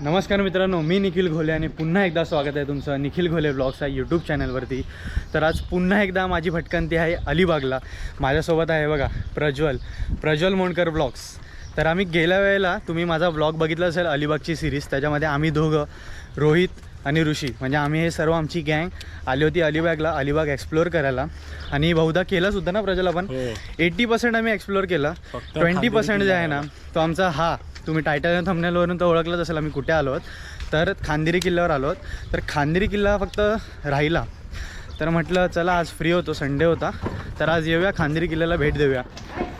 नमस्कार मित्रांनो मी निखिल घोले आणि पुन्हा एकदा स्वागत आहे तुमचं निखिल घोले ब्लॉग्स या यूट्यूब चॅनलवरती तर आज पुन्हा एकदा माझी भटकंती आहे अलिबागला. माझ्यासोबत आहे बघा प्रज्वल. प्रज्वल मोणकर ब्लॉग्स. तर आम्ही गेल्या वेळेला तुम्ही माझा ब्लॉग बघितला असेल अलिबागची सिरीज त्याच्यामध्ये आम्ही दोघं रोहित आणि ऋषी. म्हणजे आम्ही हे सर्व आमची गँग आली होती अलिबागला अलिबाग एक्सप्लोअर करायला. आणि बहुधा केलं सुद्धा ना प्रज्वल आपण? एट्टी पर्सेंट आम्ही एक्सप्लोअर केला. ट्वेंटी पर्सेंट जे आहे ना. तो आमचा हा. तुम्ही टायटल थंबनेलवरून तर ओळखलंच असेल आम्ही कुठे आलो आहोत तर खांदेरी किल्ल्यावर आलो आहोत तर खांदेरी किल्ला फक्त राहिला. तर म्हटलं चला आज फ्री होतो संडे होता. तर आज येऊया खांदेरी किल्ल्याला भेट देऊया.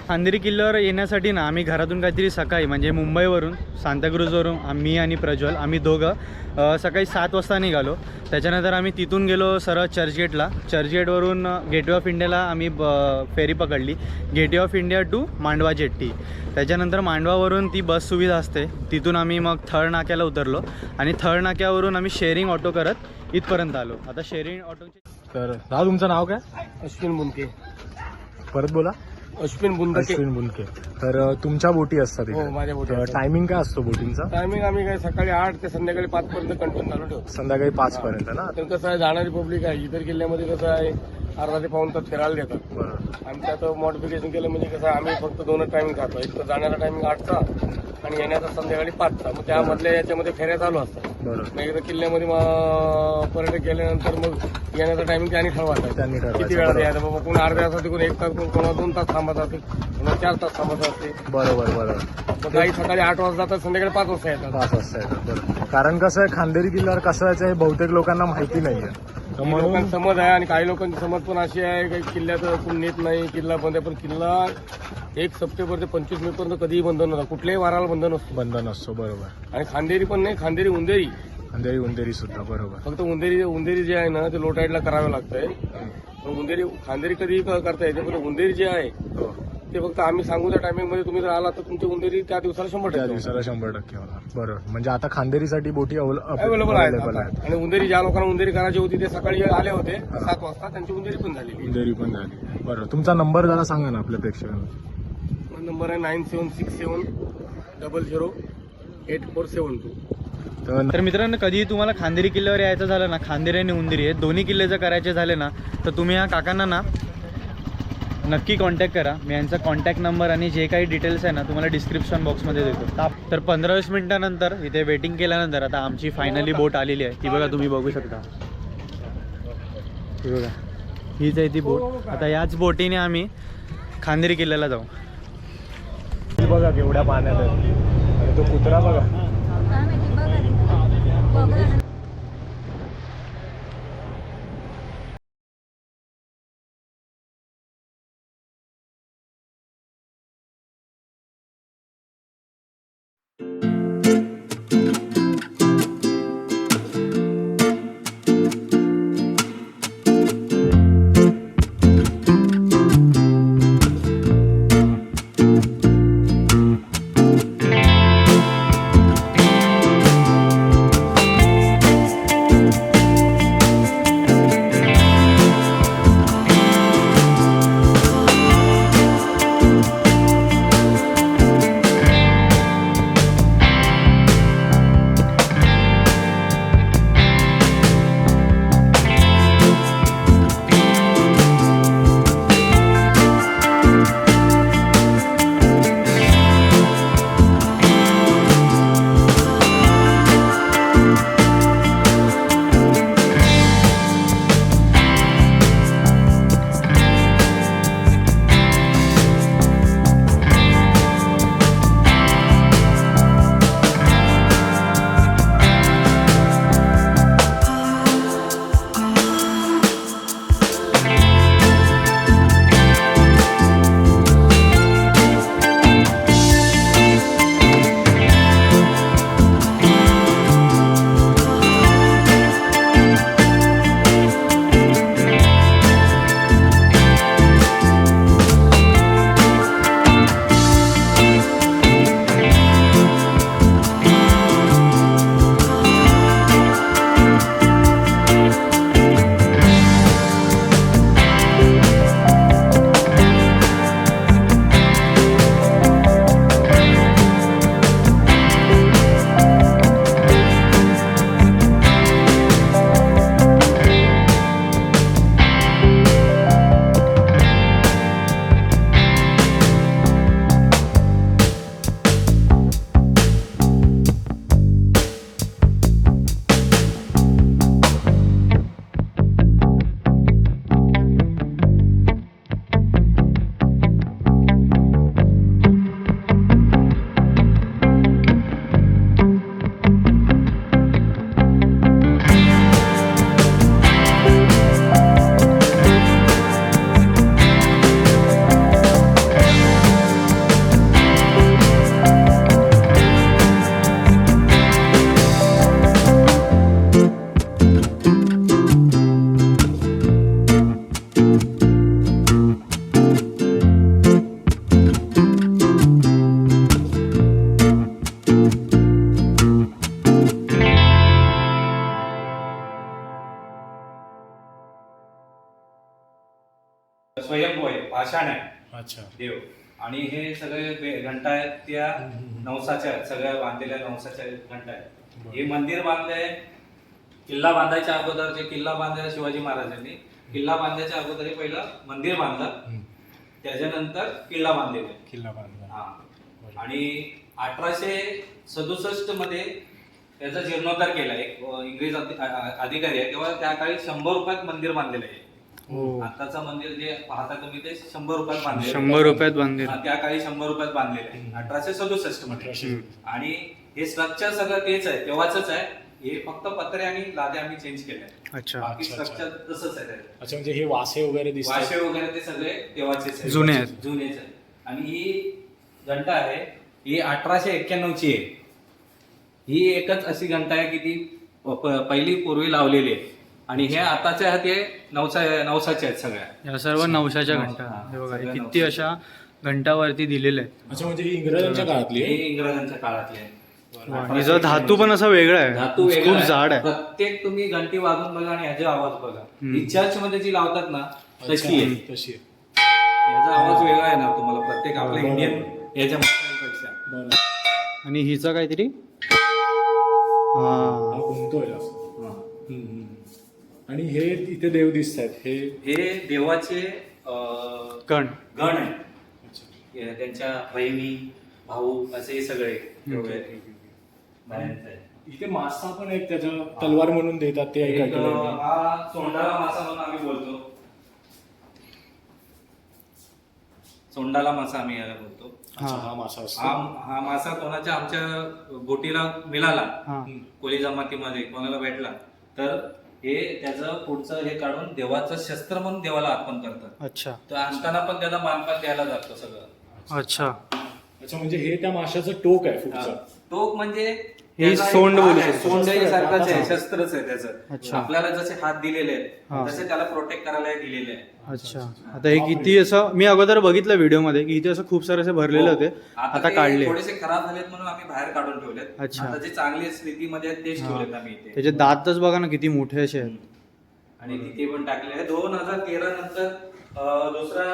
खांदेरी किल्ल्यावर येण्यासाठी ना आम्ही घरातून काहीतरी सकाळी म्हणजे मुंबईवरून सांताक्रूजवरून आम्ही आणि प्रज्वल आम्ही दोघं सकाळी सात वाजता निघालो. त्याच्यानंतर आम्ही तिथून गेलो सरळ चर्चगेटला. चर्चगेटवरून गेटवे ऑफ इंडियाला आम्ही ब फेरी पकडली. Gateway of India to Mandwa jetty. त्याच्यानंतर मांडवावरून ती बस सुविधा असते. तिथून आम्ही मग थळ नाक्याला उतरलो आणि थळ नाक्यावरून आम्ही शेअरिंग ऑटो करत इथपर्यंत आलो. आता शेअरिंग ऑटोची तर दादा तुमचं नाव काय? अश्विन बुनके परत बोला. अश्विन बुंदके. अश्विन बुनके तर अ, तुमच्या बोटी असतात हो माझ्या बोटी टायमिंग काय असतो बोटिंगचा टायमिंग आम्ही काय सकाळी आठ ते संध्याकाळी पाच पर्यंत कंटिन्यू चालू ठेवतो. संध्याकाळी पाच पर्यंत ना? तर कसं आहे जाणारी पब्लिक आहे. इतर किल्ल्यामध्ये कसं आहे अर्धा ते पाऊन तास फिरायला देतात. आणि त्यात मॉडिफिकेशन केलं म्हणजे कसं आहे, आम्ही फक्त दोनच टायमिंग खातो. एक तर जाण्याचा टायमिंग आठचा आणि येण्याचा संध्याकाळी पाचचा. मग त्यामधल्या याच्यामध्ये फेऱ्या चालू असतात. मग एकदा किल्ल्यामध्ये मग पर्यटक गेल्यानंतर मग येण्याचा टायमिंग त्यांनी ठरवायचा. त्यांनी किती बरोबर. यायचं? बाबा कोण अर्ध्या तासासाठी कोण एक तास कोण कोणा दोन तास थांबत असते कोणा चार तास थांबत असते बरोबर बरोबर. मग काही सकाळी आठ वाजता जातात संध्याकाळी पाच वाजता येतात. पाच वाजता येतात कारण कसं आहे खांदेरी किल्ल्यावर कसं यायचं हे बहुतेक लोकांना माहिती नाहीये. लोकांची समज आहे आणि काही लोकांची समज पण अशी आहे की किल्ल्यात कोण नेत नाही किल्ला बंद आहे पण किल्ला एक सप्टेंबर ते पंचवीस मे पर्यंत कधीही बंद नव्हता कुठल्याही वाराला बंद नसतो. बंधन असतो बरोबर. आणि खांदेरी पण नाही खांदेरी उंदेरी. खांदेरी उंदेरी सुद्धा बरोबर. फक्त उंदेरी उंदेरी जे आहे ना ते लोटाईडला करावं लागतंय. पण उंदेरी खांदेरी कधीही करता येते पण उंदेरी जे आहे हो. ते फक्त आम्ही सांगू त्या टायमिंगमध्ये तुम्ही जर आला तर तुमची उंदेरी त्या दिवसाला शंभर त्या टक्के दिवसाला शंभर टक्के होणार. बरोबर. म्हणजे आता खांदेरीसाठी बोटी अवेलेबल आहेत अवेलेबल आता. आहेत. आणि उंदेरी ज्या लोकांना उंदेरी करायची होती ते सकाळी आले होते सात वाजता त्यांची उंदेरी पण झाली. उंदेरी पण झाली. बरं तुमचा नंबर जरा सांगा ना आपल्या प्रेक्षकांना. नंबर आहे nine seven six seven double zero eight four seven two. तर तर मित्रांनो कधीही तुम्हाला खांदेरी किल्ल्यावर यायचं झालं ना खांदेरी आणि उंदिरी हे दोन्ही किल्ले जर करायचे झाले ना तर तुम्ही ह्या काकांना ना नक्की कॉन्टॅक्ट करा. मी यांचा कॉन्टॅक्ट नंबर आणि जे काही डिटेल्स आहे ना तुम्हाला डिस्क्रिप्शन बॉक्समध्ये देतो. ता- तर पंधरा वीस मिनिटानंतर इथे वेटिंग केल्यानंतर आता आमची फायनली बोट आलेली आहे. ती बघा तुम्ही बघू शकता. ही बघा. हीच आहे ती बोट आता याच बोटीने आम्ही खांदेरी किल्ल्याला जाऊ. ती बघा केवढ्या पाण्यात तो कुत्रा बघा. स्वयंभू आहे पाषाण आहे अच्छा. देव. आणि हे सगळे घंटा आहेत त्या नवसाच्या सगळ्या बांधलेल्या नवसाच्या घंटा आहेत हे मंदिर बांधलंय किल्ला बांधायच्या अगोदर जे किल्ला बांधलेला शिवाजी महाराजांनी किल्ला बांधायच्या अगोदर हे पहिलं मंदिर बांधलं. त्याच्यानंतर किल्ला बांधलेला. किल्ला बांधला. हा. आणि अठराशे सदुसष्टमध्ये त्याचा जीर्णोद्धार केला. एक इंग्रज अधिकारी आहे. तेव्हा त्या काळी शंभर रुपयात मंदिर बांधलेलं आहे. आताचं मंदिर जे पाहता तुम्ही ते शंभर रुपयात बांधलेलं आहे. शंभर रुपयात बांधेल हा, त्या काळी शंभर रुपयात बांधलेलं आहे. अठराशे सदुसष्टमध्ये. आणि हे स्ट्रक्चर सगळं तेच आहे. तेव्हाच आहे. हे फक्त पत्रे आणि लाद्या आम्ही चेंज केले अच्छा. बाकी अच्छा. स्ट्रक्चर तसंच आहे. अच्छा म्हणजे हे वासे वगैरे दिसतात. वाशे वगैरे ते सगळे तेव्हाचेच आहे. जुने आहेत. जुनेच आहे आणि ही घंटा आहे. ही अठराशे एक्क्याण्णवची आहे. ही एकच अशी घंटा आहे की ती प- प- पहिली पूर्वी लावलेली आहे. आणि हे आताच्या आहेत ते नवसा नवसाचे आहेत सगळ्या. या सर्व नवशाच्या घंटा. हा, बघा हे किती अशा घंटावरती दिलेल्या आहेत. अच्छा म्हणजे ही इंग्रजांच्या काळातली हे आहे? इंग्रजांच्या काळातले वा, धातू पण असा वेगळा आहे. धातू वेगळा खूप जाड आहे. प्रत्येक तुम्ही घंटी वाजून बघा आणि ह्याचा आवाज बघा. ही चर्च मध्ये जी लावतात ना तशी आहे. तशी आहे. याचा आवाज वेगळा आहे ना तुम्हाला प्रत्येक आपल्या. इंडियन याच्या पेक्षा बरं. आणि हिचा काहीतरी? हा हा. हम्म, हम्म. आणि हे इथे देव दिसत आहेत हे हे देवाचे अं, कण गण आहे अच्छा. हे त्यांच्या बहिणी भाऊ असे सगळे आहेत. आहेत. इथे मासा पण एक त्याच्या तलवार म्हणून देतात ते एक, ऐकलं अं, मी. हा सोंडाला मासा म्हणून आम्ही बोलतो सोंडाला मासा आम्ही याला बोलतो अच्छा, हा मासा हा असतो हा मासा कोणाच्या आमच्या बोटीला मिळाला हा कोली जमातीमध्ये कोणाला भेटला तर हे त्याचं पुढचं हे काढून देवाचं शस्त्र म्हणून देवाला अर्पण करतात. अच्छा. तर असताना पण त्याला मानपान द्यायला जातं सगळं. अच्छा. अच्छा म्हणजे हे त्या माशाचं टोक आहे पुढचं. टोक म्हणजे ही सोंड बोलू शकतो. सोंड हे सारखंच आहे. शस्त्रच आहे अच्छा. त्याचं आपल्याला जसे हात दिलेले. आहेत तसे त्याला प्रोटेक्ट करायला हे दिलेले आहे अच्छा. आता हे किती असं मी अगोदर बघितलं व्हिडिओमध्ये की इथे असं खूप सारे असे भरलेले होते. हो. आता आता ते काढले. थोडेसे खराब झालेत म्हणून आम्ही बाहेर काढून ठेवलेत. अच्छा. आता जे चांगले स्थितीमध्ये आहेत तेच ठेवलेत आम्ही इथे. त्याचे दातच बघा ना किती मोठे असे आहेत. आणि तिथे पण टाकले आहे दोन हजार तेरा नंतर दुसरा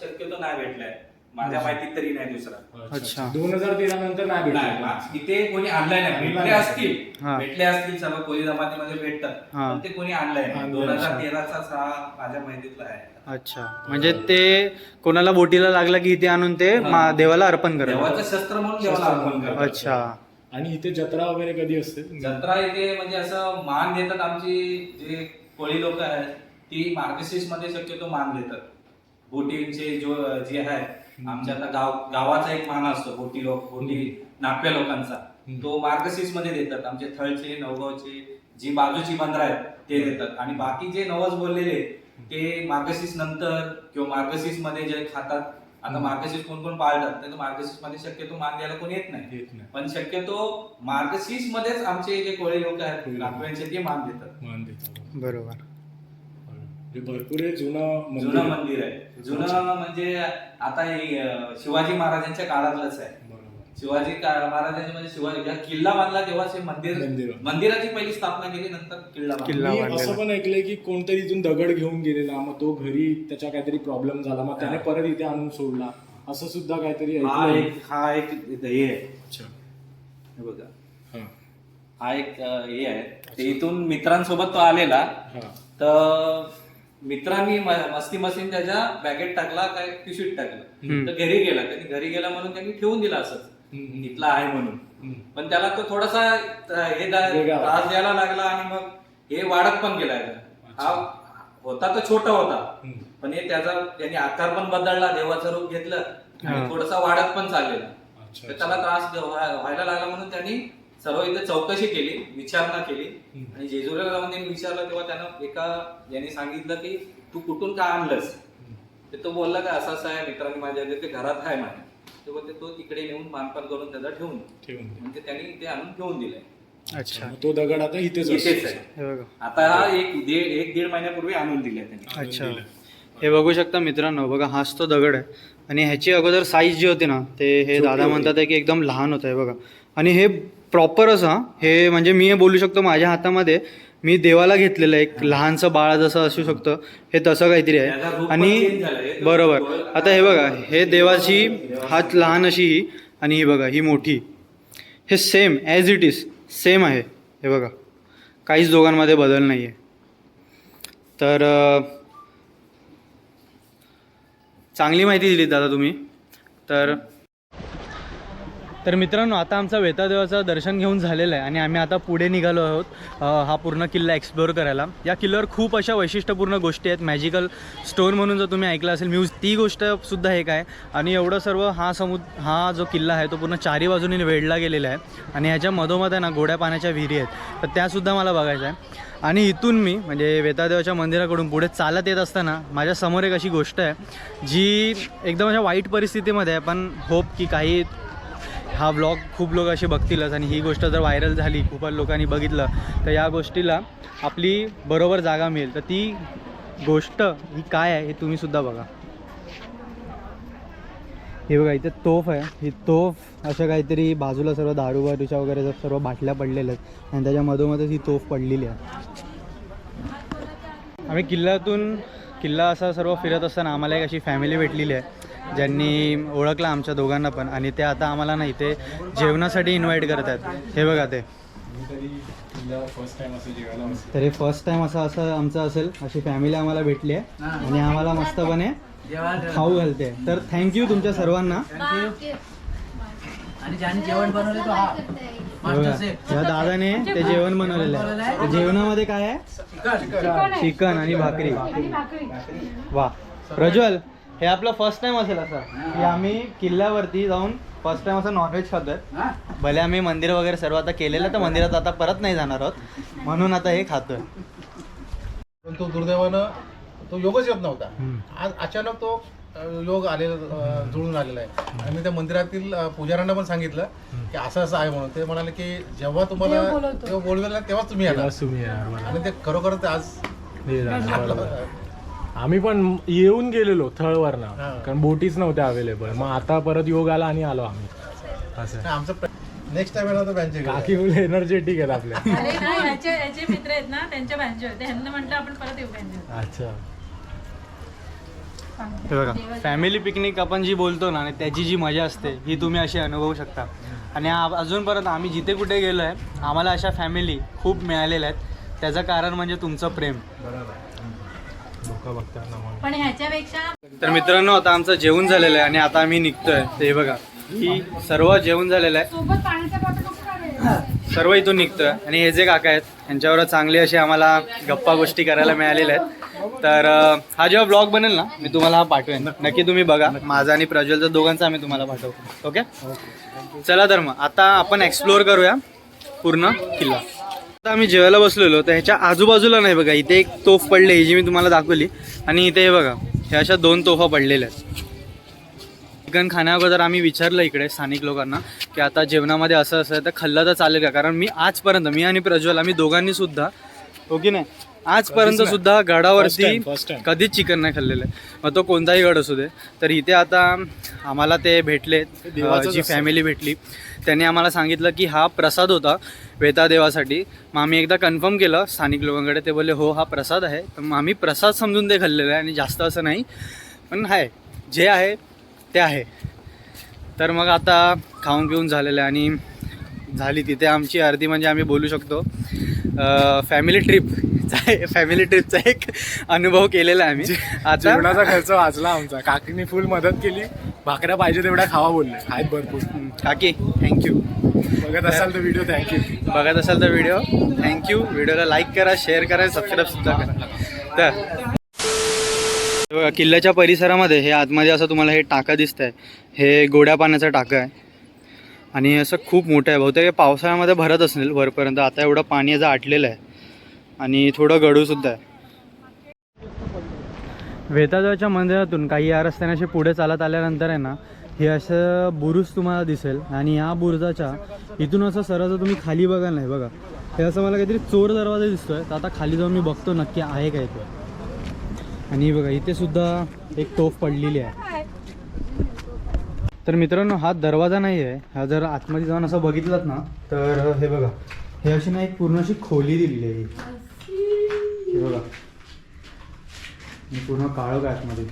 शक्यतो नाही भेटलाय. माझ्या माहितीत तरी नाही दुसरा. अच्छा. दोन हजार तेरा नंतर नाही भेटला. नाही तिथे कोणी आणलाय नाही. भेटले. असतील. हा. भेटले असतील सर्व कोळी जमातीमध्ये भेटतात. हा. पण ते कोणी आणलंय नाही. आणलंय दोन हजार नाही. तेराचा हा माझ्या माहितीतला आहे. अच्छा. म्हणजे ते कोणाला बोटीला लागला की इथे आणून ते मा- देवाला अर्पण करतात. देवाचं शस्त्र म्हणून देवाला अर्पण करतात. अच्छा. आणि इथे जत्रा वगैरे कधी असते? जत्रा इथे म्हणजे असं मान देतात आमची जे कोळी लोक आहेत ती मार्गशीर्षमध्ये शक्यतो मान देतात. बोटींचे जो जे आहे आमच्या आता गाव गावाचा एक मान असतो बोटी लोक बोटी नाप्या लोकांचा. तो मार्गशीर्षमध्ये देतात. आमचे थळचे नवगावचे जी बाजूची बंदर आहेत ते देतात. आणि बाकी जे नवस बोललेले ते मार्गशीर्ष नंतर किंवा मार्गशीर्षमध्ये जे खातात आता मार्गशीर्ष कोण कोण पाळतात तर मार्गशीर्षमध्ये शक्यतो मान द्यायला कोण येत नाही. येत नाही. पण शक्यतो मार्गशीर्ष मध्येच आमचे जे कोळी लोक आहेत नागप्यांचे ते मान देतात. मान देतात. बरोबर. भरपूर जुनं जुनं मंदिर आहे. जुनं म्हणजे आता हे, शिवाजी महाराजांच्या काळातलंच आहे. शिवाजी का- महाराजांचे म्हणजे शिवाजी जेव्हा किल्ला बांधला तेव्हाच हे मंदिर मंदिर. मंदिराची पहिली स्थापना केली नंतर किल्ला बांधला. किल्ला. असं पण ऐकलंय की कोणतरी इथून दगड घेऊन गेलेला मग तो घरी त्याच्या काहीतरी प्रॉब्लेम झाला मग त्याने परत इथे आणून सोडला. असं सुद्धा काहीतरी हा एक हा एक हे आहे. अच्छा. हे बघा. हा. एक हे आहे. ते इथून मित्रांसोबत तो आलेला. तर मित्रांनी मस्ती मस्तीने त्याच्या बॅगेत टाकला काय पिशवीत टाकलं. तर घरी गेला. त्यांनी घरी गेला म्हणून त्यांनी ठेवून दिला असंच. हम्म. इथला आहे म्हणून. पण त्याला तो थोडासा हे. त्रास द्यायला लागला आणि मग हे वाढत पण गेला हा होता तर छोटा होता. पण हे त्याचा त्यांनी आकार पण बदलला देवाचं रूप घेतलं. थोडासा वाढत पण चाललेला. त्याला त्रास व्हायला लागला म्हणून त्यांनी सर्व इथे चौकशी केली विचारणा केली. आणि जेजुरीला जाऊन त्यांनी विचारलं तेव्हा त्यानं एका यांनी सांगितलं की तू कुठून का आणलंस? तर तो बोलला का असं असं आहे मित्रांनी माझ्या ते घरात आहे माझ्या तेव्हा ते तो तिकडे नेऊन मानपान करून त्याचा ठेवून. म्हणजे त्यांनी ते आणून ठेवून दिलंय अच्छा. तो दगड आता इथेच. आहे. हे बघा. आता हा एक दीड एक दीड महिन्यापूर्वी आणून दिले त्यांनी. अच्छा. हे बघू शकता मित्रांनो बघा हाच तो दगड आहे. आणि ह्याची अगोदर साईज जी होती ना ते हे दादा. म्हणतात आहे की एकदम लहान होत आहे बघा. आणि हे प्रॉपर असं हां. हे म्हणजे मी हे बोलू शकतो माझ्या हातामध्ये. मी देवाला घेतलेलं आहे एक लहानसं बाळ जसं असू शकतं हे तसं काहीतरी आहे. आणि बरोबर. आता हे बघा हे देवाची हात लहान अशी ही आणि ही बघा ही मोठी. हे same as it is same आहे. हे बघा काहीच दोघांमध्ये बदल नाही आहे तर चांगली माहिती दिली दादा तुम्ही. तर तर मित्रांनो आता आमचा वेतादेवाचं दर्शन घेऊन झालेलं आहे आणि आम्ही आता पुढे निघालो आहोत हा पूर्ण किल्ला एक्सप्लोअर करायला. या किल्ल्यावर खूप अशा वैशिष्ट्यपूर्ण गोष्टी आहेत मॅजिकल स्टोन म्हणून जर तुम्ही ऐकलं असेल म्यूज ती गोष्टसुद्धा एक आहे. आणि एवढं सर्व हा समुद हा जो किल्ला आहे तो पूर्ण चारी बाजूने वेढला गेलेला आहे. आणि ह्याच्या मधोमध आहे ना गोड्या पाण्याच्या विहिरी आहेत. तर त्यासुद्धा मला बघायच्या आहे आणि इथून मी म्हणजे वेतादेवाच्या मंदिराकडून पुढे चालत येत असताना माझ्यासमोर एक अशी गोष्ट आहे जी एकदम अशा वाईट परिस्थितीमध्ये आहे पण होप की काही हा व्लॉग खूप लोक असे बघतीलच आणि ही गोष्ट जर व्हायरल झाली खूप लोकांनी बघितलं तर या गोष्टीला आपली बरोबर जागा मिळेल. तर ती गोष्ट ही काय आहे हे तुम्हीसुद्धा बघा. हे बघा इथे तोफ आहे. ही तोफ अशा काहीतरी बाजूला सर्व दारू बारूच्या वगैरे सर्व बाटल्या पडलेल्या आहेत आणि त्याच्या मधोमधच ही तोफ पडलेली आहे. आम्ही किल्ल्यातून किल्ला असा सर्व फिरत असताना आम्हाला एक अशी फॅमिली भेटलेली आहे. ज्यांनी ओळखलं आमच्या दोघांना पण. आणि ते आता आम्हाला ना इथे जेवणासाठी इन्व्हाइट करत आहेत. हे बघा ते. फर्स्ट टाइम असं जेवायला बसलो. तर फर्स्ट टाइम असं असं आमचं असेल अशी फॅमिली आम्हाला भेटली आहे. आणि आम्हाला मस्तपणे खाऊ घालते. तर थँक्यू तुमच्या सर्वांना. आणि ज्याने जेवण बनवलं तो बघा, या दादाने ते जेवण बनवलेलं आहे. जेवणामध्ये काय आहे? चिकन. आणि भाकरी. वा प्रज्वल हे आपलं फर्स्ट टाइम असेल असं. की आम्ही किल्ल्यावरती जाऊन फर्स्ट टाइम असं नॉनव्हेज खातोय. भले आम्ही मंदिर वगैरे सर्व आता केलेलं तर मंदिरात आता परत नाही जाणार आहोत. म्हणून आता हे खातोय. पण तो दुर्दैवानं तो योगच येत नव्हता. आज अचानक तो योग आलेला जुळून आलेला आहे. आणि मी त्या मंदिरातील पुजाऱ्यांना पण सांगितलं की असं असं आहे म्हणून. ते म्हणाले की जेव्हा तुम्हाला तेव्हा बोलवेल ना तेव्हाच तुम्ही मला. आणि ते खरोखर ते आज आम्ही पण येऊन गेलेलो थळवरनं. हा. कारण बोटीच नव्हत्या अवेलेबल मग आता परत योग आला आणि आलो आम्ही. असं. नाही, आमचं नेक्स्ट टाइम येणार तर बँचे काकी फुल एनर्जेटिक आहेत आपल्या अरे ना याचे याचे मित्र आहेत ना त्यांच्या बँच होते. ह्यांना म्हटलं आपण परत येऊ बँच अच्छा. हे बघा फॅमिली पिकनिक आपण जी बोलतो ना आणि त्याची जी मजा असते ही तुम्ही अशी अनुभवू शकता. आणि आ- अजूनपर्यंत आम्ही जिथे कुठे गेलो आहे आम्हाला अशा फॅमिली खूप मिळालेल्या आहेत. त्याचं कारण म्हणजे तुमचं प्रेम. मग पण ह्याच्यापेक्षा तर मित्रांनो आता आमचं जेवण झालेलं आहे आणि आता आम्ही निघतोय. हे बघा ही सर्व जेवण झालेलं आहे. सर्व इथून निघतोय. आणि हे जे काका आहेत यांच्यावर चांगले असे आम्हाला गप्पा गोष्टी करायला मिळालेल्या आहेत. तर हा जेव्हा ब्लॉग बनेल ना मी तुम्हाला हा पाठवेन. नक्की तुम्ही बघा. माझा आणि प्रज्वलचा दोघांचा आम्ही तुम्हाला पाठवतो. ओके? चला तर मग आता आपण एक्सप्लोअर करूया पूर्ण किल्ला. आता आम्ही जेवायला बसलेलो तर ह्याच्या आजूबाजूला नाही बघा इथे एक तोफ पडले ही जी मी तुम्हाला दाखवली. आणि इथे हे बघा ह्या अशा दोन तोफा पडलेल्या आहेत. चिकन खाण्याअगोदर आम्ही विचारलं इकडे स्थानिक लोकांना की आता जेवणामध्ये असं असं तर खाल्लं तर चालेल का? कारण मी आजपर्यंत मी आणि प्रज्वल आम्ही दोघांनी सुद्धा हो की नाही? आजपर्यंत सुद्धा गडावरती. कधीच चिकन नाही खाल्लेलं आहे. मग तो कोणताही गड असू दे. तर इथे आता आम्हाला ते भेटले जी. फॅमिली भेटली त्यांनी आम्हाला सांगितलं की हा प्रसाद होता वेतादेवासाठी मग आम्ही एकदा कन्फर्म केलं स्थानिक लोकांकडे. ते बोलले हो हा प्रसाद आहे. तर मग आम्ही प्रसाद समजून ते खाल्लेलं आहे आणि जास्त असं नाही. पण आहे जे आहे ते आहे. तर मग आता खाऊन पिऊन झालेलं आहे आणि झाली तिथे आमची अर्धी. म्हणजे आम्ही बोलू शकतो. फॅमिली ट्रिप फॅमिली ट्रिपचा एक अनुभव केलेला आहे आम्ही आता जेवणाचा खर्च वाचला आमचा. काकीने फुल मदत केली. भाकऱ्या पाहिजे तेवढ्या खावा बोलले. आहेत भरपूर. काकी थँक्यू बघत असाल तर व्हिडिओ थँक्यू बघत असाल तर व्हिडिओ थँक्यू व्हिडिओला लाईक करा शेअर करा सबस्क्राईब सुद्धा करा. तर किल्ल्याच्या परिसरामध्ये हे आतमध्ये असं तुम्हाला हे टाका दिसत आहे हे गोड्या पाण्याचं टाकं आहे. आणि असं खूप मोठं आहे. बहुतेक पावसाळ्यामध्ये भरत असेल वरपर्यंत. आता एवढं पाणी याचं आटलेलं आहे. आणि थोडं गडूसुद्धा आहे. वेताजवळच्या मंदिरातून काही या रस्त्याने असे पुढे चालत आल्यानंतर आहे ना हे असं बुरुज तुम्हाला दिसेल. आणि या बुरुजाच्या इथून असं सरळ तुम्ही खाली बघाल नाही बघा. हे असं मला काहीतरी चोर दरवाजा दिसतोय. तर आता खाली जाऊन मी बघतो नक्की आहे काय ते आणि बघा इथे सुद्धा एक तोफ पडलेली आहे. तर तर मित्रांनो हा दरवाजा नाही आहे हा जर आतमध्ये जाऊन असं बघितलं ना तर हे बघा. हे अशी ना एक पूर्ण अशी खोली दिलेली आहे. ही. बघा. आणि पूर्ण काळं काय आतमध्ये?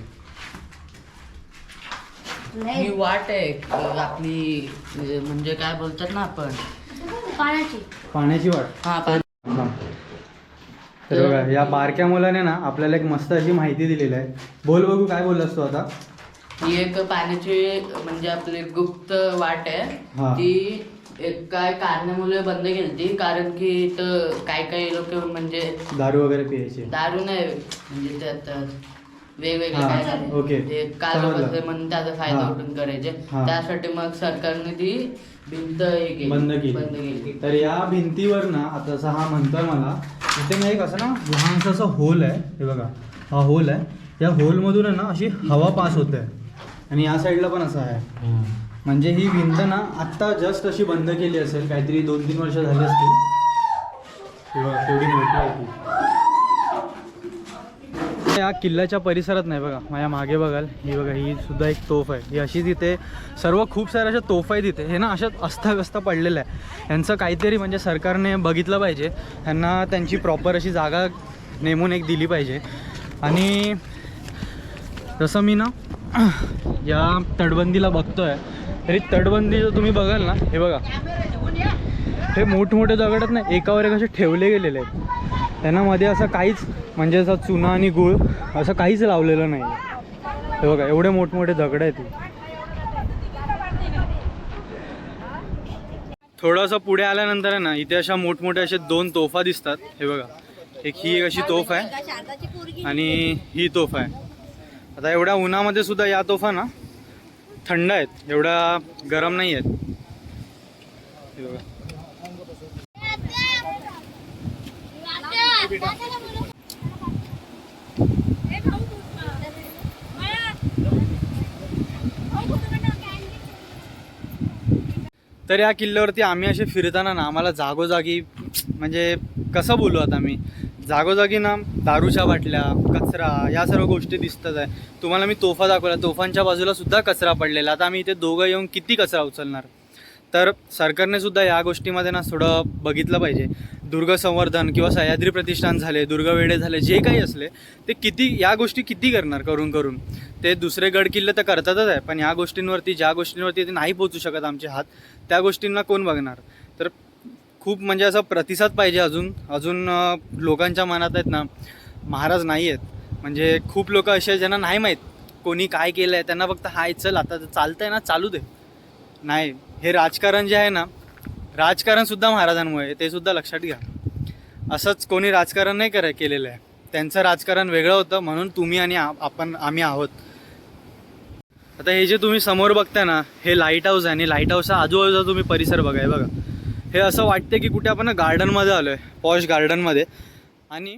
ही वाट आहे एक आपली म्हणजे काय बोलतात ना आपण? पाण्याची. पाण्याची वाट. हा पा- हा. तर बघा या बारक्या मुलाने ना आपल्याला एक मस्त अशी माहिती दिलेली आहे. बोल बघू काय बोललास तू आता? ही एक पाण्याची म्हणजे आपली गुप्त वाट. आहे. ती एक काय कारणामुळे बंद केली कारण की इथं काय काय लोक म्हणजे दारू वगैरे पियायची. दारू नाही म्हणजे त्यात वेगवेगळे काय झाले. ते काल म्हणून त्याचा फायदा. उठून करायचे. त्यासाठी मग सरकारने ती भिंत केली. बंद केली. तर या भिंतीवर ना आता असं हा म्हणतोय मला इथे ना एक असं ना लहानसं असं होल आहे हे बघा. हा होल आहे. या होलमधून ना अशी हवा पास होते. आणि या साईडला पण असं आहे. म्हणजे ही भिंत ना आत्ता जस्ट अशी बंद केली असेल काहीतरी दोन तीन वर्ष झाली असतील. किंवा मोठी या किल्ल्याच्या परिसरात नाही बघा माझ्या मागे बघाल ही बघा ही सुद्धा एक तोफ आहे. ही अशी तिथे सर्व खूप साऱ्या अशा तोफ आहे तिथे. हे ना अशा अस्ताव्यस्त पडलेलं आहे यांचं काहीतरी म्हणजे सरकारने बघितलं पाहिजे. यांना त्यांची प्रॉपर अशी जागा नेमून एक दिली पाहिजे. आणि जसं मी ना या तटबंदीला बघतोय. तरी तटबंदी जर तुम्ही बघाल ना हे बघा. हे मोठमोठे दगडच ना एकावर एक असे ठेवले गेलेले आहेत. त्यांना मध्ये असं काहीच म्हणजे असं चुना आणि गुळ असं काहीच लावलेलं नाही. हे बघा एवढे मोठमोठे दगड आहेत. थोडंसं पुढे आल्यानंतर आहे ना इथे अशा मोठमोठ्या असे दोन तोफा दिसतात. हे बघा. एक ही एक अशी तोफ आहे. आणि ही तोफ आहे. आता एवढ्या उन्हामध्ये सुद्धा या तोफा ना थंड आहेत. एवढ्या गरम नाही आहेत. तर या किल्ल्यावरती आम्ही असे फिरताना ना आम्हाला जागोजागी म्हणजे कसं बोलू आता मी? जागोजागी ना दारूच्या बाटल्या कचरा या सर्व गोष्टी दिसतात आहे. तुम्हाला मी तोफा दाखवला. तोफांच्या बाजूला सुद्धा कचरा पडलेला. आता आम्ही इथे दोघं येऊन किती कचरा उचलणार? तर सरकारने सुद्धा या गोष्टीमध्ये ना थोडं बघितलं पाहिजे. दुर्ग संवर्धन किंवा सह्याद्री प्रतिष्ठान झाले दुर्गवेडे झाले जे काही असले ते किती या गोष्टी किती करणार करून करून? ते दुसरे गड किल्ले तर करतातच आहे पण ह्या गोष्टींवरती ज्या गोष्टींवरती ते नाही पोचू शकत आमचे हात त्या गोष्टींना कोण बघणार? तर खूप म्हणजे असा प्रतिसाद पाहिजे अजून. अजून लोकांच्या मनात आहेत ना महाराज नाही आहेत म्हणजे खूप लोक असे आहेत ज्यांना नाही माहीत कोणी काय केलं आहे त्यांना फक्त हाय चल आता चालतं आहे ना चालू दे. नाही हे राजकारण जे आहे ना राजकारणसुद्धा महाराजांमुळे आहे, ते सुद्धा लक्षात घ्या. असंच कोणी राजकारण नाही कर केलेलं आहे. त्यांचं राजकारण वेगळं होतं. म्हणून तुम्ही आणि आपण आम्ही आहोत. आता हे जे तुम्ही समोर बघताय ना हे लाइट हाऊस आहे. आणि लाइट हाऊसचा आजूबाजूचा तुम्ही परिसर बघाय बघा. हे असं वाटतं की कुठे आपण गार्डनमध्ये आलो आहे पॉश गार्डनमध्ये. आणि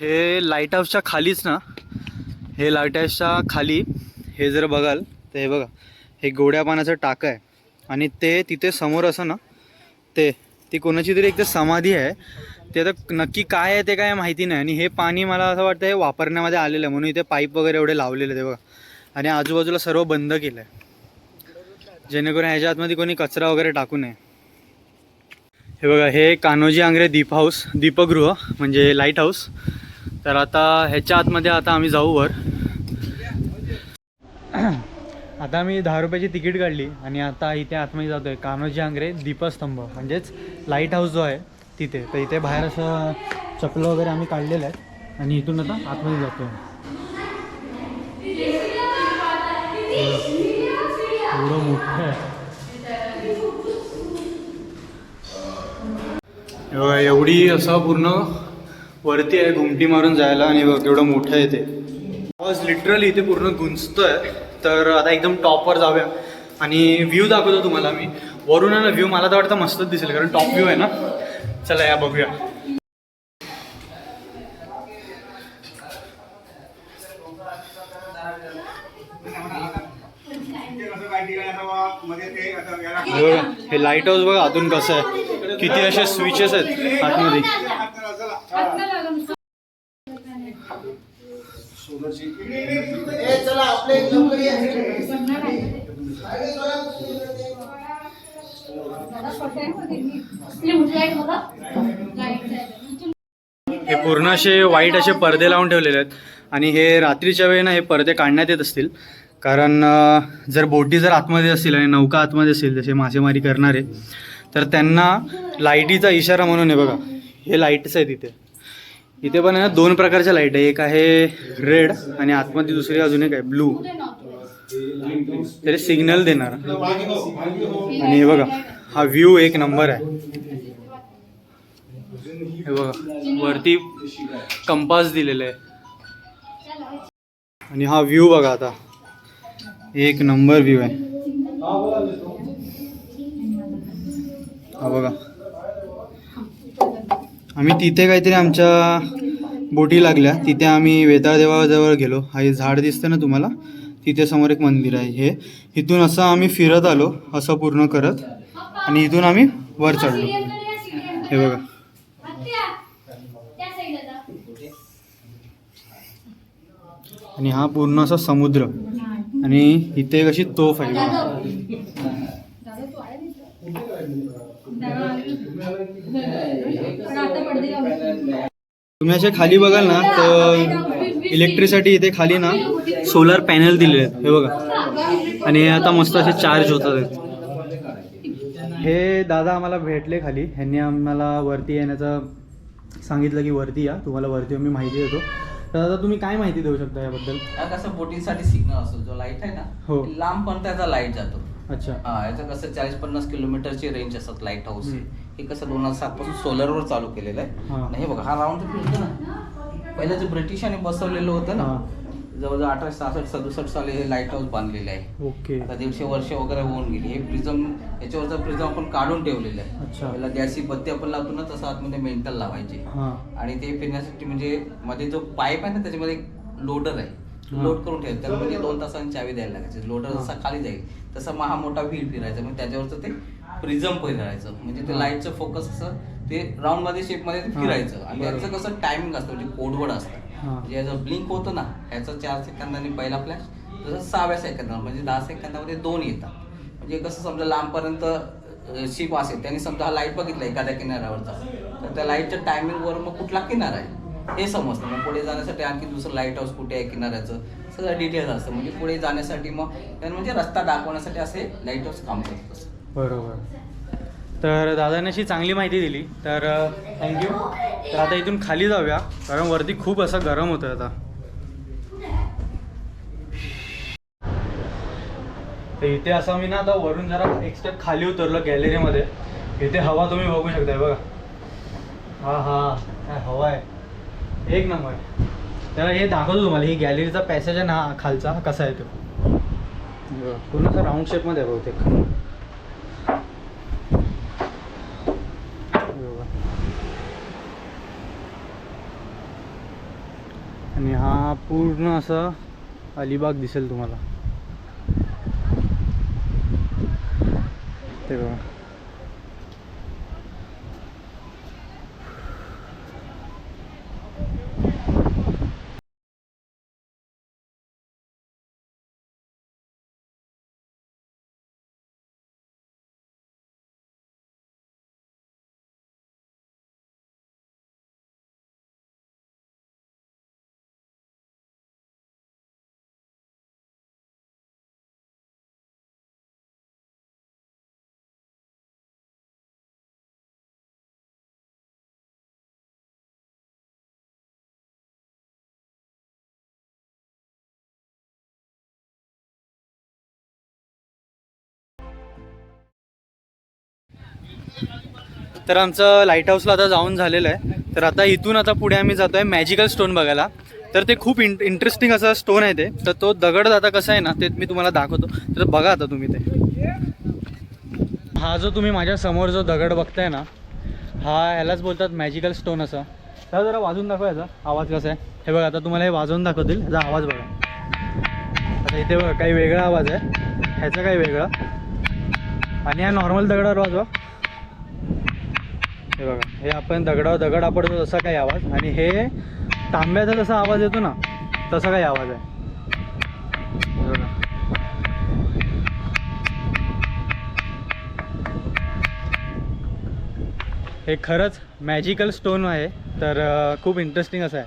हे लाइट हाऊसच्या खालीच ना. हे लाइट हाऊसच्या खाली हे जर बघाल तर हे बघा हे गोड्या पाण्याचं टाकं आहे. आणि ते तिथे समोर असं ना ते ती कोणाची तरी एक तर समाधी आहे. ते आता नक्की काय आहे ते काय माहिती नाही. आणि हे पाणी मला असं वाटतं हे वापरण्यामध्ये आलेलं आहे. म्हणून इथे पाईप वगैरे एवढे लावलेले ते बघा. आणि आजूबाजूला सर्व बंद केलं आहे जेणेकरून ह्याच्या आतमध्ये कोणी कचरा वगैरे टाकू नये. हे बघा हे कान्होजी आंग्रे दीप हाऊस दीपगृह म्हणजे लाइट हाऊस. तर आता ह्याच्या आतमध्ये आता आम्ही जाऊ वर. आता मी दहा रुपयाची तिकीट काढली आणि आता इथे आतमध्ये जातोय. कान्होजी आंग्रे दीपस्तंभ. म्हणजेच लाइट हाऊस जो आहे तिथे. तर इथे बाहेर असं चपलं वगैरे आम्ही काढलेलं आहे आणि इथून आता आतमध्ये जातोय. एवढं मोठं आहे. एवढी असं पूर्ण वरती आहे घुमटी मारून जायला आणि बघ एवढं मोठं आहे ते. आवाज लिटरली इथे पूर्ण गुंजतोय. तर आता एकदम टॉपवर जाऊया आणि व्ह्यू दाखवतो तुम्हाला मी वरून आहे ना व्ह्यू मला तर वाटतं मस्तच दिसेल कारण टॉप व्ह्यू आहे ना चला या बघूया हे हे लाइट हाऊस बघा आतून कसं आहे किती असे स्विचेस आहेत आतमध्ये हे पूर्ण असे वाईट असे पडदे लावून ठेवलेले आहेत. आणि हे रात्रीच्या वेळेला हे पडदे काढण्यात येत असतील. कारण जर बोटी जर आतमध्ये असतील आणि नौका आतमध्ये असतील जसे मासेमारी करणारे तर त्यांना लाईटीचा इशारा म्हणून आहे बघा. हे लाईट्स आहे तिथे इथे पण आहे ना दोन प्रकारच्या लाइट आहे. एक आहे रेड आणि आतमध्ये दुसरी अजून एक आहे ब्लू त्याला सिग्नल देणार. आणि हे बघा हा व्ह्यू एक नंबर आहे. हे बघा वरती कंपास दिलेला आहे. आणि हा व्ह्यू बघा आता. एक नंबर व्ह्यू आहे. हा बघा. आम्ही तिथे काहीतरी आमच्या बोटी लागल्या. तिथे आम्ही वेताळदेवाजवळ गेलो. हा हे झाड दिसतं ना तुम्हाला? तिथे समोर एक मंदिर आहे हे. इथून असं आम्ही फिरत आलो असं पूर्ण करत. आणि इथून आम्ही वर चढलो. हे बघा. आणि हा पूर्ण असा समुद्र. आणि इथे एक अशी तोफ आहे तुम्ही असे खाली बघाल ना तर इलेक्ट्रिसिटी इथे खाली ना सोलार पॅनल दिलेले आहेत. हे बघा. आणि आता मस्त असे चार्ज होतात. आहेत. हे दादा आम्हाला भेटले खाली. ह्यांनी आम्हाला वरती येण्याचं सांगितलं की वरती या. तुम्हाला वरती मी माहिती देतो. तर दादा तुम्ही काय माहिती देऊ शकता याबद्दल? हा कसं बोटीसाठी सिग्नल असतो. जो लाइट आहे ना हो. लांब पण त्याचा लाइट जातो. अच्छा. हा याचं कसं चाळीस पन्नास किलोमीटरची रेंज असतात लाइट हाऊस. हे कसं दोन हजार सात पासून सोलरवर चालू केलेलं हा. आहे आणि हे बघा हा राऊंड फिरतो ना. पहिलं जे ब्रिटिशांनी बसवलेलं होतं ना हा. जवळजवळ अठराशे सहासष्ट सदुसष्ट साली हे लाइट हाऊस बांधलेलं आहे. ओके. आता दीडशे वर्ष वगैरे होऊन गेली. हे प्रिझम याच्यावरचा प्रिझम आपण काढून ठेवलेलं आहे. अच्छा. पहिला गॅसी बत्ती आपण लावतो ना तसं आतमध्ये मेंटल लावायचे. हां. आणि ते फिरण्यासाठी म्हणजे मध्ये जो पाईप आहे ना त्याच्यामध्ये लोडर आहे. हा. लोड करून ठेवायचं त्याला म्हणजे दोन तासांनी चावी द्यायला लागायची. लोडर जसा खाली जाईल. तसा मग हा मोठा व्हील फिरायचा मग त्याच्यावरचं ते प्रिझम फिरायचं म्हणजे ते लाईटचं फोकस असं ते राऊंडमध्ये शेपमध्ये ते. फिरायचं. आणि त्याचं कसं टायमिंग असतं म्हणजे कोडवर्ड असतं. म्हणजे याचं ब्लिंक होतं ना ह्याचं चार सेकंदांनी पहिला फ्लॅश तसं सहाव्या सेकंदाला म्हणजे दहा सेकंदामध्ये दोन येतात. म्हणजे कसं समजा लांबपर्यंत शिप असेल त्यांनी समजा हा लाइट बघितला एखाद्या किनाऱ्यावरचा तर त्या लाईटच्या टायमिंगवर मग कुठला किनारा आहे? हे समजतं. मग पुढे जाण्यासाठी आणखी दुसरं लाइट हाऊस कुठे आहे किनाऱ्याचं? सगळं डिटेल्स असतं. म्हणजे पुढे जाण्यासाठी मग त्यांना म्हणजे रस्ता दाखवण्यासाठी असे लाइट हाऊस काम करत असतं बरोबर. तर दादाने अशी चांगली माहिती दिली. तर थँक्यू तर आता इथून खाली जाऊया कारण वरती खूप असं गरम होतं आता. तर इथे असं मी ना आता वरून जरा एक स्टेप खाली उतरलो गॅलरीमध्ये इथे हवा तुम्ही बघू शकताय बघा. हा हा. काय हवा आहे. एक नंबर. तर हे दाखवतो तुम्हाला ही गॅलरीचा पॅसेज आहे ना खालचा हा कसा आहे तो? पूर्ण असं राऊंड शेपमध्ये आहे बहुतेक. आणि हा पूर्ण असा अलिबाग दिसेल तुम्हाला. ते बघा. तर आमचं लाइट हाऊसला आता जाऊन झालेलं आहे. तर आता इथून आता पुढे आम्ही जातो आहे मॅजिकल स्टोन बघायला. तर ते खूप इंट इंटरेस्टिंग असं स्टोन आहे ते. तर तो दगड आता कसा आहे ना ते मी तुम्हाला दाखवतो. तर बघा आता तुम्ही ते. हा जो तुम्ही माझ्यासमोर जो दगड बघताय ना हा ह्यालाच बोलतात मॅजिकल स्टोन असं. तर जरा वाजून दाखवा याचा. आवाज कसा आहे? हे बघा आता तुम्हाला हे वाजवून दाखवतील. ह्याचा आवाज बघा. आता इथे बघा काही वेगळा आवाज आहे. ह्याचा काही वेगळा. आणि हा नॉर्मल दगडावर वाजवा. हे बघा हे आपण दगडावर दगड आपडतो तसा काही आवाज. आणि हे तांब्याचा जसा आवाज येतो ना तसा काही आवाज आहे. हे खरंच मॅजिकल स्टोन आहे तर खूप इंटरेस्टिंग असं आहे.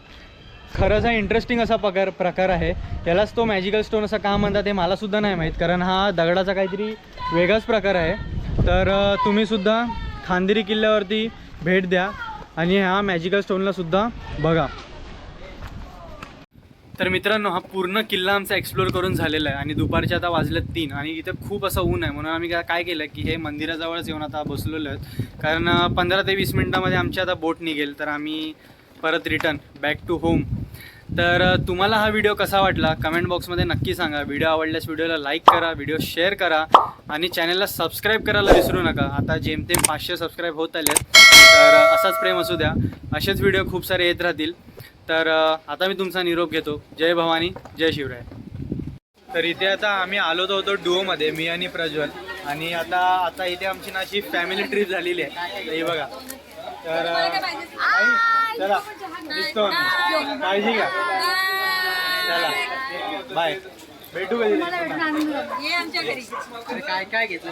खरंच हा इंटरेस्टिंग असा प्रकार प्रकार आहे. यालाच तो मॅजिकल स्टोन असं का म्हणतात ते मलासुद्धा नाही माहीत कारण हा दगडाचा काहीतरी वेगळाच प्रकार आहे. तर तुम्हीसुद्धा खांदिरी किल्ल्यावरती भेट द्या. आणि ह्या मॅजिकल स्टोनला सुद्धा बघा. तर मित्रांनो हा पूर्ण किल्ला आमचा एक्सप्लोर करून झालेला आहे. आणि दुपारच्या आता वाजलेत तीन. आणि इथं खूप असं ऊन आहे. म्हणून आम्ही काय काय केलं की हे मंदिराजवळच येऊन आता बसलेलो आहेत. कारण पंधरा ते वीस मिनटामध्ये आमची आता बोट निघेल. तर आम्ही परत रिटर्न बॅक टू होम तर तुम्हाला हा व्हिडिओ कसा वाटला? कमेंट बॉक्समध्ये नक्की सांगा. व्हिडिओ आवडल्यास व्हिडिओला लाईक करा व्हिडिओ शेअर करा आणि चॅनलला सबस्क्राईब करायला विसरू नका. आता जेमतेम पाचशे सबस्क्राईब होत आले तर असाच प्रेम असू द्या. असेच व्हिडिओ खूप सारे येत राहतील. तर आता मी तुमचा निरोप घेतो. जय भवानी जय शिवराय. तर इथे आता आम्ही आलो होतो डुओमध्ये मी आणि प्रज्वल. आणि आता आता इथे आमची ना अशी फॅमिली ट्रिप झालेली आहे. हे बघा. तर आई, चला. दिसतो आम्ही. काळजी घ्या. चला. बाय. भेटू कधी? ये आमच्या घरी. काय काय घेतलं?